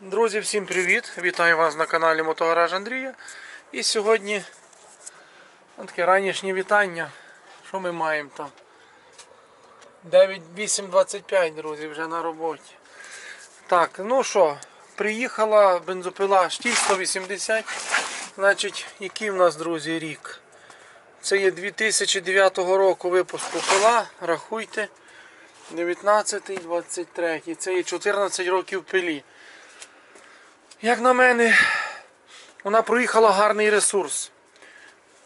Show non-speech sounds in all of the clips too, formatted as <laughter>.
Друзі, всім привіт! Вітаю вас на каналі Мотогараж Андрія. І сьогодні таке ранішнє вітання. Що ми маємо там? 9.8.25, друзі, вже на роботі. Так, ну що, приїхала бензопила штіль 180. Значить, який в нас, друзі, рік? Це є 2009 року випуску пила, рахуйте. 19, 23. Це є 14 років пилі. Як на мене, вона проїхала гарний ресурс.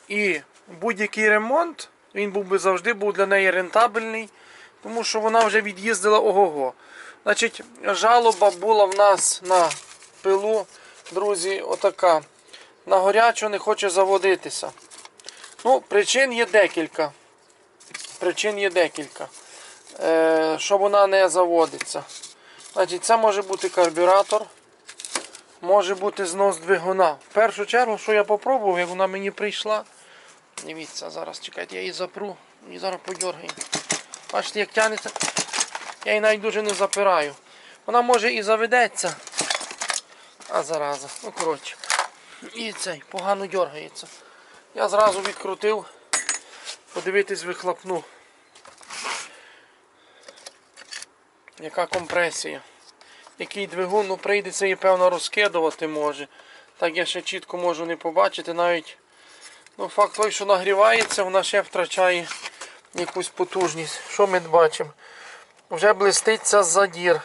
І будь-який ремонт, він був би завжди був для неї рентабельний, тому що вона вже від'їздила ого-го. Значить, жалоба була в нас на пилу, друзі, отака. На горячу не хоче заводитися. Ну, причин є декілька. Причин є декілька. Е, що вона не заводиться. Значить, це може бути карбюратор. Може бути знос двигуна. В першу чергу, що я попробував, як вона мені прийшла. Дивіться, зараз чекайте, я її запру і зараз подергаю. Бачите, як тягнеться, я її навіть дуже не запираю. Вона може і заведеться. А зараза. Ну коротше. І цей погано дергається. Я зразу відкрутив, подивитись вихлопну. Яка компресія який двигун, ну прийдеться її певно розкидувати може. Так я ще чітко можу не побачити. Навіть ну, факт той, що нагрівається, вона ще втрачає якусь потужність. Що ми бачимо? Вже блиститься задір.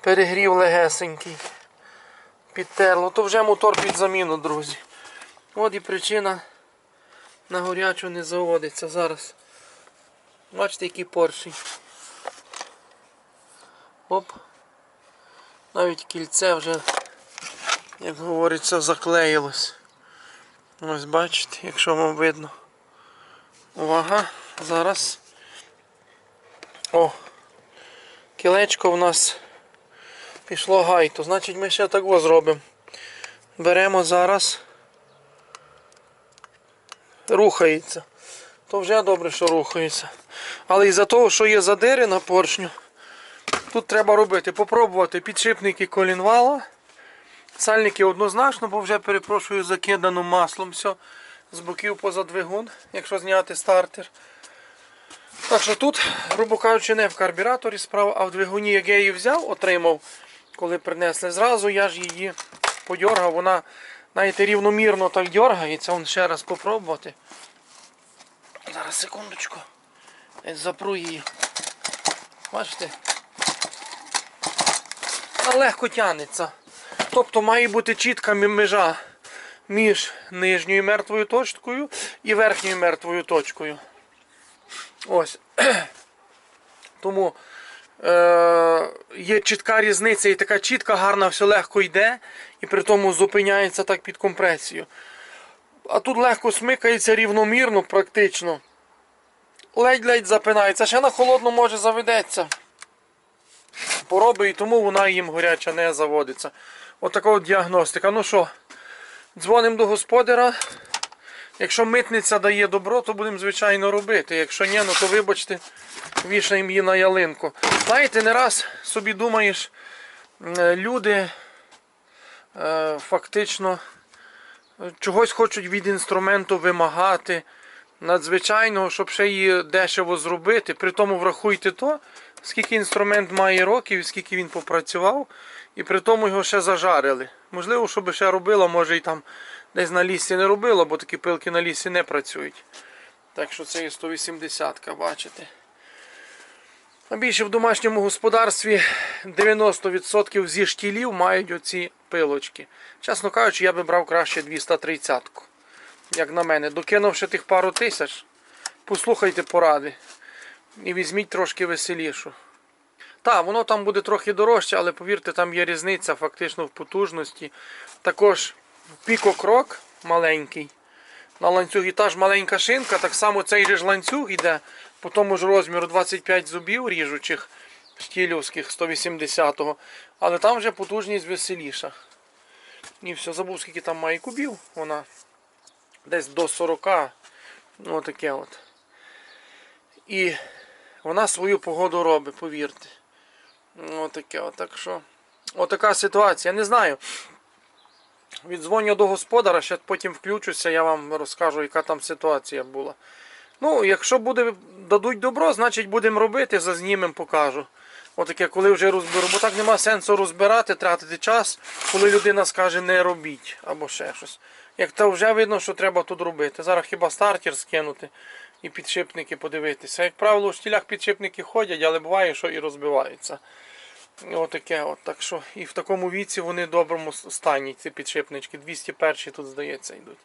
Перегрів легесенький. Підтерло. То вже мотор під заміну, друзі. От і причина на горячу не заводиться зараз. Бачите, який поршень. Оп. Навіть кільце вже, як говориться, заклеїлось. Ось бачите, якщо вам видно. Увага, зараз. О! Кілечко в нас пішло гайто. Значить ми ще так зробимо. Беремо зараз. Рухається. То вже добре, що рухається. Але із-за того, що є задири на поршню. Тут треба робити, попробувати підшипники колінвала. Сальники однозначно, бо вже перепрошую закидано маслом все з боків поза двигун, якщо зняти стартер. Так що тут, грубо кажучи, не в карбюраторі справа, а в двигуні, як я її взяв, отримав, коли принесли зразу, я ж її подьоргав, вона знаєте, рівномірно так дергається. Вон ще раз попробувати. Зараз секундочку. Запру її. Бачите? Легко тягнеться. Тобто має бути чітка межа між нижньою мертвою точкою і верхньою мертвою точкою. Ось. <clears throat> Тому е, є чітка різниця і така чітка, гарна, все легко йде, і при тому зупиняється так під компресію. А тут легко смикається рівномірно, практично. Ледь-ледь запинається, ще на холодно може заведеться пороби і тому вона їм горяча не заводиться. Отака от діагностика. Ну що, дзвонимо до господара. Якщо митниця дає добро, то будемо звичайно робити. Якщо ні, ну то вибачте, вішаємо її на ялинку. Знаєте, не раз собі думаєш, е, люди е, фактично чогось хочуть від інструменту вимагати. Надзвичайного, щоб ще її дешево зробити. При тому врахуйте то, скільки інструмент має років, скільки він попрацював, і при тому його ще зажарили. Можливо, щоб ще робило, може і там десь на лісі не робило, бо такі пилки на лісі не працюють. Так що це і 180-ка, бачите. А більше в домашньому господарстві 90% зі штілів мають оці пилочки. Чесно кажучи, я би брав краще 230-ку. Як на мене, докинувши тих пару тисяч, послухайте поради. І візьміть трошки веселішу. Так, воно там буде трохи дорожче, але повірте, там є різниця фактично в потужності. Також пікокрок маленький. На ланцюгі та ж маленька шинка, так само цей же ж ланцюг йде по тому ж розміру 25 зубів ріжучих штілівських 180-го. Але там вже потужність веселіша. І все, забув, скільки там має кубів. Вона десь до 40. Ну, таке от. І вона свою погоду робить, повірте. Отаке. От, так що Отака ситуація. Не знаю. Віддзвоню до господара, ще потім включуся, я вам розкажу, яка там ситуація була. Ну, якщо буде, дадуть добро, значить будемо робити, зазнімемо, покажу. Отаке, коли вже розберу. Бо так нема сенсу розбирати, тратити час, коли людина скаже не робіть або ще щось. Як то вже видно, що треба тут робити. Зараз хіба стартер скинути і підшипники подивитися. Як правило, у штілях підшипники ходять, але буває, що і розбиваються. Отаке от. Так що і в такому віці вони в доброму стані, ці підшипнички. 201 тут, здається, йдуть.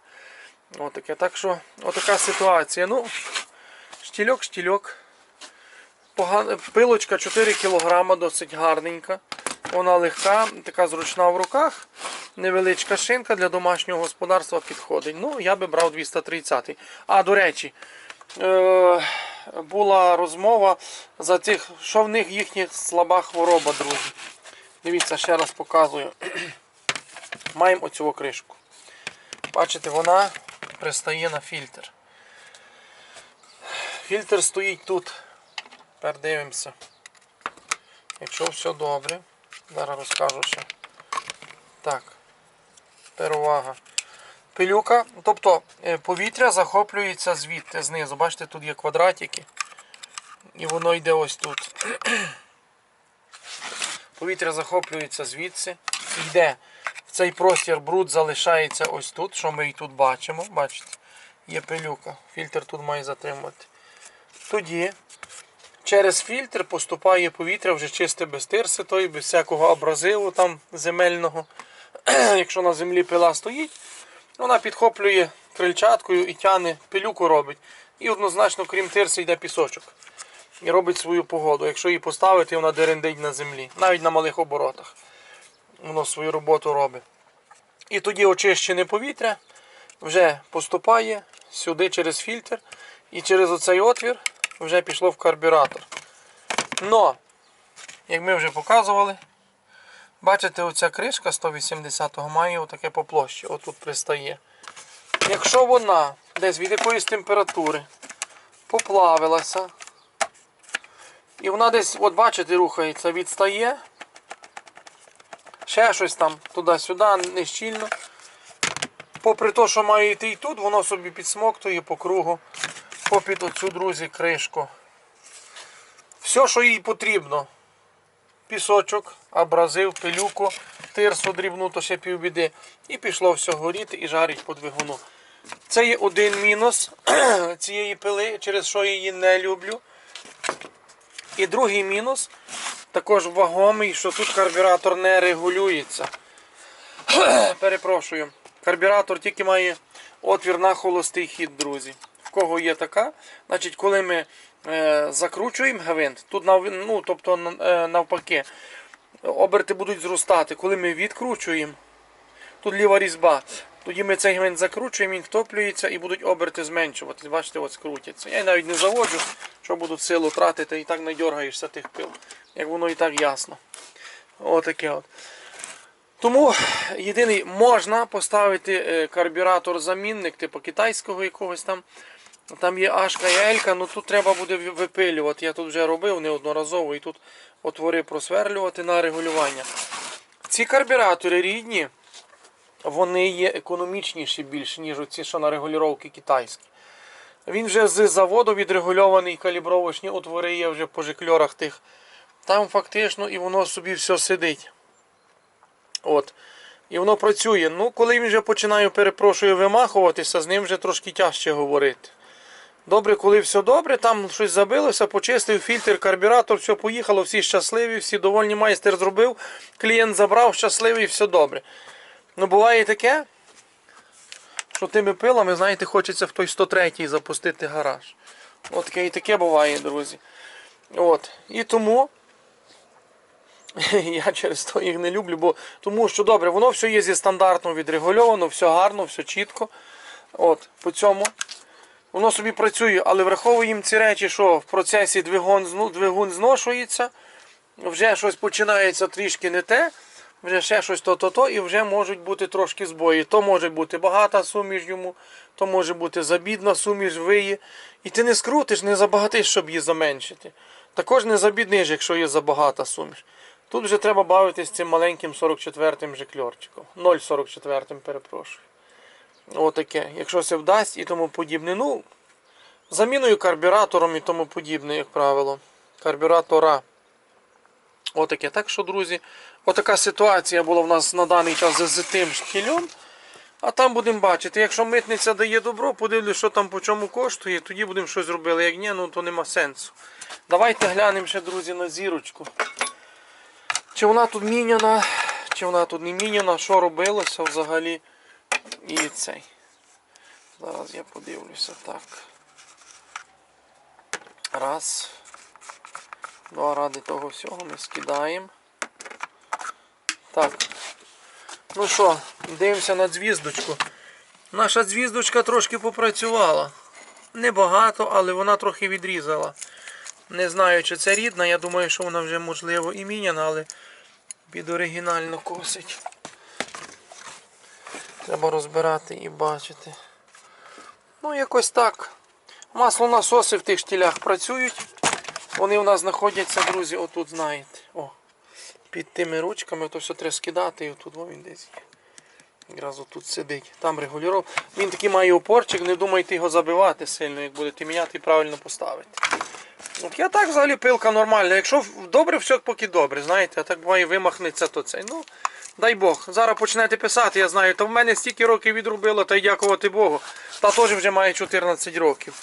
Отаке. Так що, отака ситуація. Ну, штільок, штільок. Пилочка 4 кг, досить гарненька. Вона легка, така зручна в руках. Невеличка шинка для домашнього господарства підходить. Ну, я би брав 230. А, до речі, е- була розмова за тих, що в них їхня слаба хвороба, друзі. Дивіться, ще раз показую. <clears throat> Маємо оцю кришку. Бачите, вона пристає на фільтр. Фільтр стоїть тут. Тепер дивимося. Якщо все добре, зараз розкажу ще. Так. Тепер увага. Пилюка, тобто е, повітря захоплюється звідти знизу. Бачите, тут є квадратики. І воно йде ось тут. <clears throat> Повітря захоплюється звідси. Йде в цей простір бруд залишається ось тут, що ми і тут бачимо. Бачите, є пилюка. Фільтр тут має затримувати. Тоді через фільтр поступає повітря вже чисте без тирситої, без всякого абразиву там земельного. <clears throat> Якщо на землі пила стоїть, вона підхоплює крильчаткою і тяне, пилюку робить. І однозначно, крім тирси, йде пісочок. І робить свою погоду. Якщо її поставити, вона дерендить на землі, навіть на малих оборотах. Воно свою роботу робить. І тоді очищене повітря вже поступає сюди через фільтр. І через оцей отвір вже пішло в карбюратор. Но, як ми вже показували, бачите, оця кришка 180-го має отаке по площі. Отут пристає. Якщо вона десь від якоїсь температури поплавилася, і вона десь, от бачите, рухається, відстає, ще щось там туди-сюди, не щільно. Попри те, що має йти і тут, воно собі підсмоктує по кругу попід оцю, друзі, кришку. Все, що їй потрібно. Пісочок, абразив, пилюку, тирсу дрібну, то ще півбіди. І пішло все горіти і жарить по двигуну. Це є один мінус <clears throat> цієї пили, через що я її не люблю. І другий мінус, також вагомий, що тут карбюратор не регулюється. <clears throat> Перепрошую. Карбюратор тільки має отвір на холостий хід, друзі. В кого є така, значить, коли ми закручуємо гвинт, тут ну, тобто, е, навпаки, оберти будуть зростати. Коли ми відкручуємо, тут ліва різьба, тоді ми цей гвинт закручуємо, він втоплюється і будуть оберти зменшуватись. Бачите, ось крутяться. Я навіть не заводжу, що буду силу тратити і так не дергаєшся тих пил. Як воно і так ясно. Отаке от. Тому єдиний можна поставити е, карбюратор-замінник, типу китайського якогось там. Там є Ашка і Елька, ну тут треба буде випилювати. Я тут вже робив неодноразово і тут отвори просверлювати на регулювання. Ці карбюратори рідні, вони є економічніші більше, ніж ці, що на регулювання китайські. Він вже з заводу відрегульований, калібровочні отвори є вже по жикльорах тих. Там фактично і воно собі все сидить. От. І воно працює. Ну, коли він вже починає, перепрошую, вимахуватися, з ним вже трошки тяжче говорити. Добре, коли все добре, там щось забилося, почистив фільтр, карбюратор, все поїхало, всі щасливі, всі довольні майстер зробив, клієнт забрав, щасливий, все добре. Ну, буває таке, що тими пилами, знаєте, хочеться в той 103-й запустити гараж. От таке і таке буває, друзі. От. І тому. <laughs> Я через то їх не люблю, бо тому що добре, воно все є зі стандартно відрегульовано, все гарно, все чітко. От, По цьому воно собі працює, але враховуємо ці речі, що в процесі двигун, двигун зношується, вже щось починається трішки не те, вже ще щось то-то-то, і вже можуть бути трошки збої. То може бути багата суміш йому, то може бути забідна суміш виє. І ти не скрутиш, не забагатиш, щоб її заменшити. Також не забідниш, якщо є забагата суміш. Тут вже треба бавитись цим маленьким 44-м жикльорчиком. 0,44, перепрошую. Отаке. Якщо це вдасть і тому подібне. Ну, заміною карбюратором і тому подібне, як правило. Карбюратора. Отаке. Так що, друзі, отака ситуація була в нас на даний час з тим шкільом. А там будемо бачити. Якщо митниця дає добро, подивлюсь, що там по чому коштує, тоді будемо щось робити. Як ні, ну то нема сенсу. Давайте глянемо ще, друзі, на зірочку. Чи вона тут міняна, чи вона тут не міняна, що робилося взагалі. І цей. Зараз я подивлюся так. Раз. Два ради того всього ми скидаємо. Так. Ну що, дивимося на дзвіздочку. Наша дзвіздочка трошки попрацювала. Небагато, але вона трохи відрізала. Не знаю, чи це рідна, я думаю, що вона вже можливо і міняна, але під оригінально косить. Треба розбирати і бачити. Ну, якось так. Маслонасоси в тих штілях працюють. Вони у нас знаходяться, друзі, отут, знаєте. О, під тими ручками, то все треба скидати, і отут о, він десь є. Якраз отут сидить. Там регулював. Він такий має опорчик, не думайте його забивати сильно, як будете міняти і правильно поставити. От я так взагалі пилка нормальна. Якщо добре, все поки добре, знаєте, а так буває вимахнеться, то це. Ну, дай Бог. Зараз почнете писати, я знаю, то в мене стільки років відробило, та й дякувати Богу. Та теж вже має 14 років.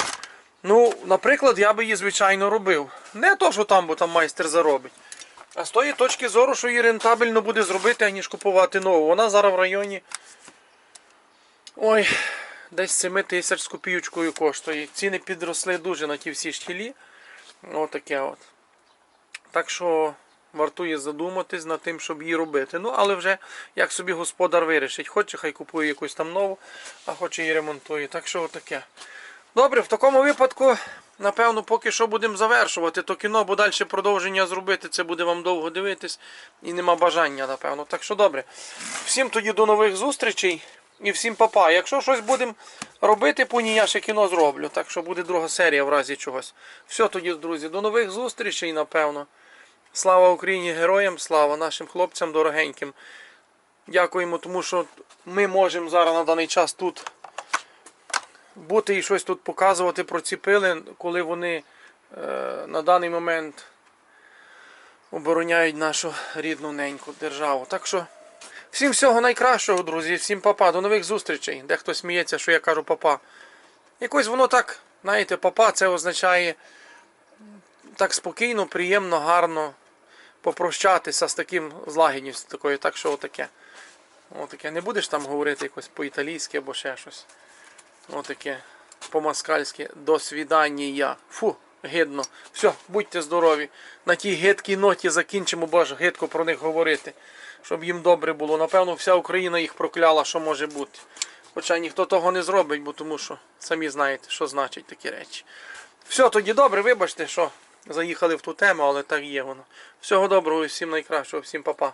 Ну, наприклад, я би її звичайно робив. Не то, що там, бо там майстер заробить. А з тої точки зору, що її рентабельно буде зробити, аніж купувати нову. Вона зараз в районі. Ой, десь 7 тисяч з копійочкою коштує. Ціни підросли дуже на ті всі штілі. Отаке от. Так що вартує задуматись над тим, щоб її робити. Ну, але вже як собі господар вирішить. Хоче, хай купує якусь там нову, а хоче її ремонтує. Так що отаке. Добре, в такому випадку, напевно, поки що будемо завершувати то кіно, бо далі продовження зробити, це буде вам довго дивитись і нема бажання, напевно. Так що добре. Всім тоді до нових зустрічей і всім папа. Якщо щось будемо робити, по ній я ще кіно зроблю. Так що буде друга серія в разі чогось. Все тоді, друзі, до нових зустрічей, напевно. Слава Україні, героям, слава нашим хлопцям дорогеньким. Дякуємо, тому що ми можемо зараз на даний час тут бути і щось тут показувати про ці пили, коли вони е, на даний момент обороняють нашу рідну неньку державу. Так що всім всього найкращого, друзі, всім папа, до нових зустрічей. Дехто сміється, що я кажу папа. Якось воно так, знаєте, папа це означає так спокійно, приємно, гарно попрощатися з таким злагідністю такою. Так що отаке. Отаке. Не будеш там говорити якось по-італійськи або ще щось. Отаке по-москальськи. До свідання. Фу, гидно. Все, будьте здорові. На тій гидкій ноті закінчимо, бо ж гидко про них говорити. Щоб їм добре було. Напевно, вся Україна їх прокляла, що може бути. Хоча ніхто того не зробить, бо тому що самі знаєте, що значать такі речі. Все, тоді добре, вибачте, що заїхали в ту тему, але так є воно. Всього доброго всім найкращого, всім па-па.